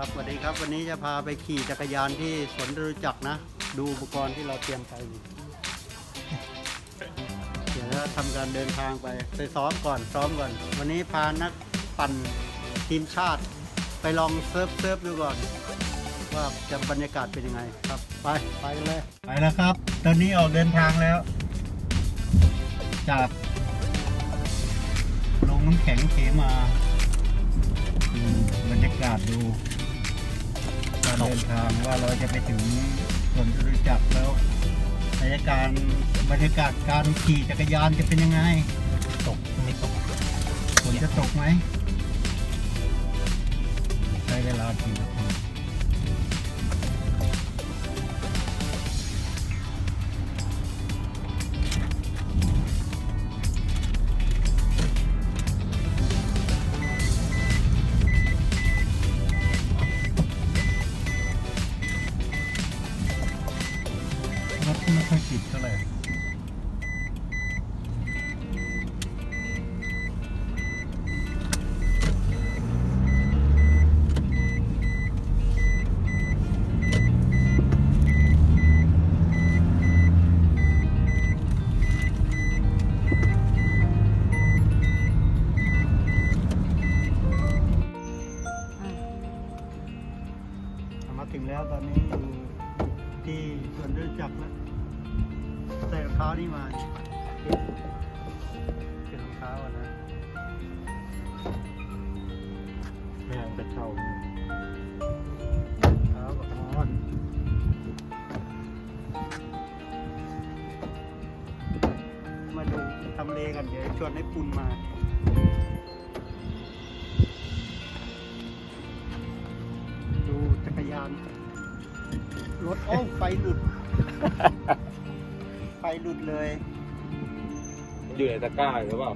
ครับสวัสดีครับวันนี้จะพาไปขี่จักรยานที่สวนจตุจักนะ ดูอุปกรณ์ที่เราเตรียมไปเดี๋ยวจะทำการเดินทางไปไปซ้อมก่อนซ้อมก่อน วันนี้พานักปั่นทีมชาติ ไปลองเซิร์ฟเซิร์ฟดูก่อน ว่าจะบรรยากาศเป็นยังไงครับ ไปไปเลยไปแล้วครับ ตอนนี้ออกเดินทางแล้ว จากลงน้ำแข็งเขมาบรรยากาศดู เดินทางว่าเราจะไปถึงสวนจตุจักรแล้วบรรยากาศบรรยากาศการขี่จักรยานจะเป็นยังไง ตกไม่ตกฝนจะตกไหมใช้เวลากี่นาที แล้วตอนนี้อยู่ที่สวนจตุจักรแล้วใส่รองเท้านี่มาเปลี่ยนเปลี่ยนรองเท้าอะนะไม่งั้นจะเช่ารองเท้ากับมอนมาดูทำเลกันเดี๋ยวชวนให้ปุ่นมาดูจักรยาน รถโอ้าไฟหลุด ไฟหลุดเลย อยู่ในตะกร้าหรือเปล่า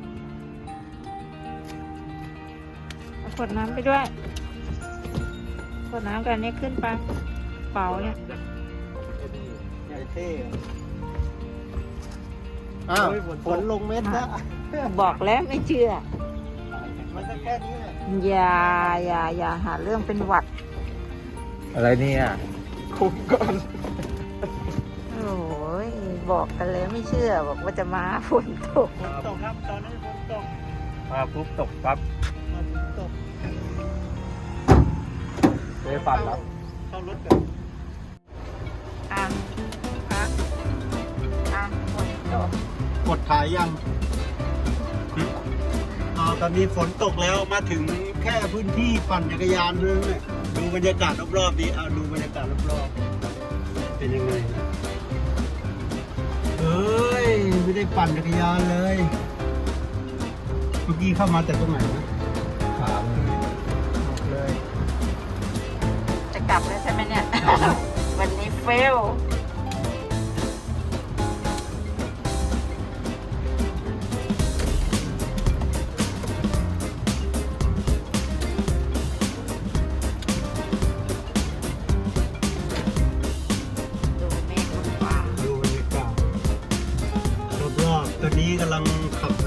เอาขวดน้ำไปด้วยขวดน้ำกันนี้ขึ้นไปเป๋าเนี่ยใหญ่เท่อะอ้าวเฮ้ยฝนตกฝนลงเม็ดแล้วบอกแล้วไม่เชื่อ มันก็แค่นี้แหละอย่าอย่าอย่าหาเรื่องเป็นหวัด อะไรเนี่ย คุมก่อน โอ้ยบอกกันแล้วไม่เชื่อบอกว่าจะมาฝนตก ฝนตกครับ ตอนนี้ฝนตก มาปุ๊บตกปั๊บมาฝนตกเลยปั่นแล้วเข้ารถกันอะอะอะฝนตกกดถ่ายยังอ่าตอนนี้ฝนตกแล้วมาถึงแค่พื้นที่ปั่นจักรยานเท่านั้นแหละ ดูบรรยากาศรอบๆดีเอาดูบรรยากาศรอบๆเป็นยังไงนะเอ้ยไม่ได้ปั่นจักรยานเลย เมื่อกี้เข้ามาแต่ตรงไหนนะถามออกเลย จะกลับแล้วใช่ไหมเนี่ย วันนี้เฟล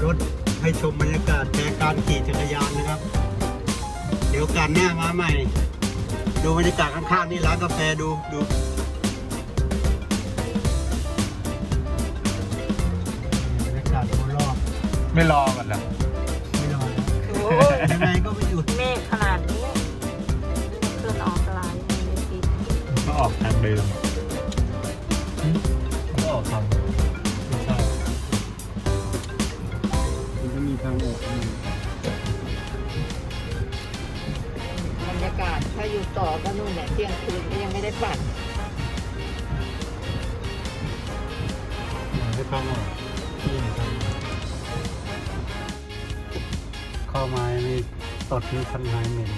รถให้ชมบรรยากาศแกการขี่จักรยานนะครับ เดี๋ยวกันหน้ามาใหม่ ดูบรรยากาศข้างๆนี่ร้านกาแฟดูดูบรรยากาศรอบไม่รอกันเหรอๆไม่รอแล้วโอ้ยังไงก็ไม่หยุดเมฆขนาดนี้เคลื่อนออกไลน์ในปีนี้ก็ออกทางเดิม ทางออกนี่บรรยากาศถ้าอยู่ต่อก็นู่นเนี่ยเที่ยงคืนก็ยังไม่ได้ปั่นให้ทางออกนี่ทางออกเข้ามานี่ตดนี่คันหายเหม็น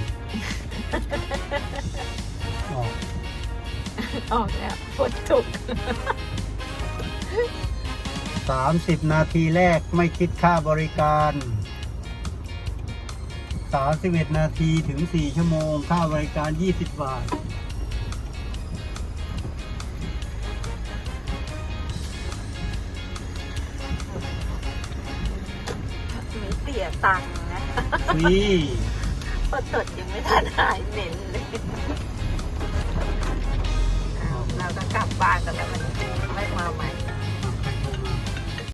ออก ออกแล้วฝนตก 30 นาทีแรกไม่คิดค่าบริการ 31 นาทีถึง 4 ชั่วโมง ค่าบริการ 20 บาท มีเสียตังนะฟรี พอตดยังไม่ทันหายเหม็นเลยเราก็กลับบ้านกันแล้วมันไม่มาใหม่